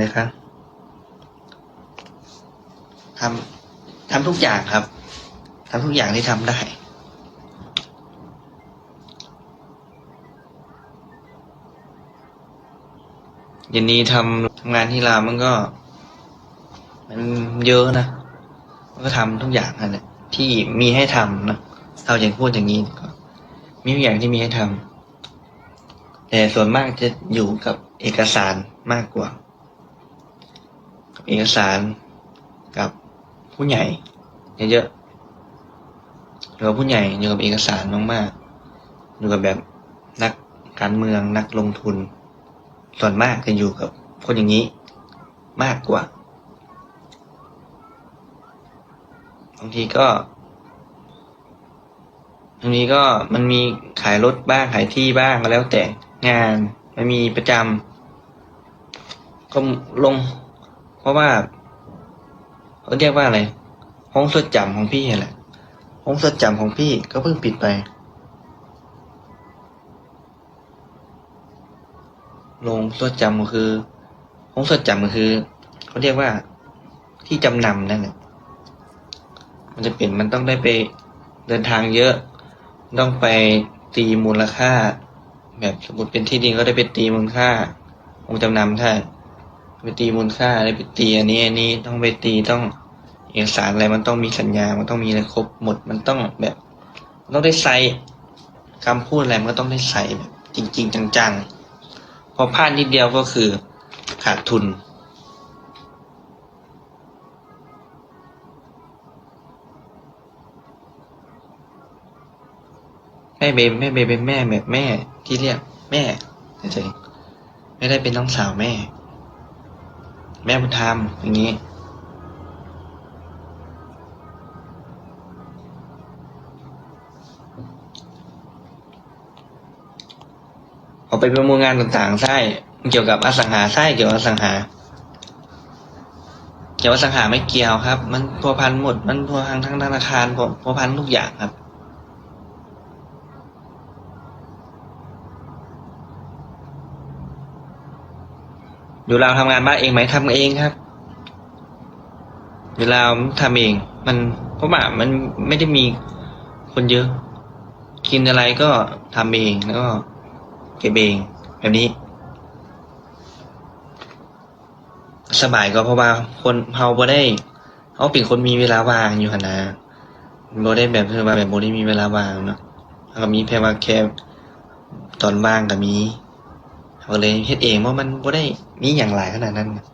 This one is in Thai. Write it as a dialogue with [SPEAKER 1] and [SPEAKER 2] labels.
[SPEAKER 1] อะไรคะทำทำทุกอย่างครับทำทุกอย่างที่ทำได้เย็นนี้ทำทำงานที่รามมันก็ มันเยอะนะมันก็ทำทุกอย่างนั่นแหละที่มีให้ทำนะเราอย่างพูดอย่างนี้กว่มีทุกอย่างที่มีให้ทำแต่ส่วนมากจะอยู่กับเอกสารมากกว่า กับเอกสารกับผู้ใหญ่เยอะๆอยู่กับผู้ใหญ่อยู่กับเอกสารมากๆอยู่กับแบบนักการเมืองนักลงทุน ส่วนมากจะอยู่กับคนอย่างนี้มากกว่าบางทีก็บางทีก็มันมีขายรถบ้างขายที่บ้างก็แล้วแต่งานมันมีประจำก็ลง เพราะว่าเขาเรียกว่าอะไร ห้องสดจำของพี่แหละ ห้องสดจำของพี่ก็เพิ่งปิดไป โรงสดจำก็คือ ห้องสดจำก็คือเขาเรียกว่าที่จำนำนั่นแหละ มันจะเป็นมันต้องได้ไปเดินทางเยอะ ต้องไปตีมูลค่า แบบสมมติเป็นที่ดินก็ได้ไปตีมูลค่าองค์จำนำถ้า ไปตีมูลค่าได้ไปตีอันนี้อันนี้ต้องไปตีต้องเอกสารอะไรมันต้องมีสัญญา มันต้องมีอะไรครบหมด มันต้องแบบมันต้องได้ใส่คำพูดอะไรมันก็ต้องได้ใส่แบบจริง ๆ จังๆ พอพลาดนิดเดียวก็คือขาดทุน แม่เบมแม่เบมเป็นแม่แบบแม่ที่เรียกแม่เฉยๆไม่ได้เป็นน้องสาวแม่ แม่บุญธรรมอย่างนี้ออกไปประมูลงานต่างๆใช่เกี่ยวกับอสังหาใช่เกี่ยวกับอสังหาเกี่ยวกับอสังหาไม่เกี่ยวครับ มันพัวพันหมด มันพัวพันทั้งธนาคารพัวพัวพันทุกอย่างครับ อยู่เราวทำงานบ้านเองไหมทำเองครับเวลาทำเอง มันเพราะว่ามันไม่ได้มีคนเยอะ กินอะไรก็ทำเองแล้วก็เก็บเองแบบนี้ สบายก็เพราะว่าคนเฮาบ่ได้เขาเป็นคนมีเวลาว่างอยู่หนนะบ่ได้แบบคือว่าแบบบ่ได้มีเวลาว่างเนาะแล้วก็มีแค่ว่าแค่ตอนว่างก็มี ก็เลยเฮ็ดเองว่ามันบ่ได้มีอย่างหลายขนาดนั้นนะ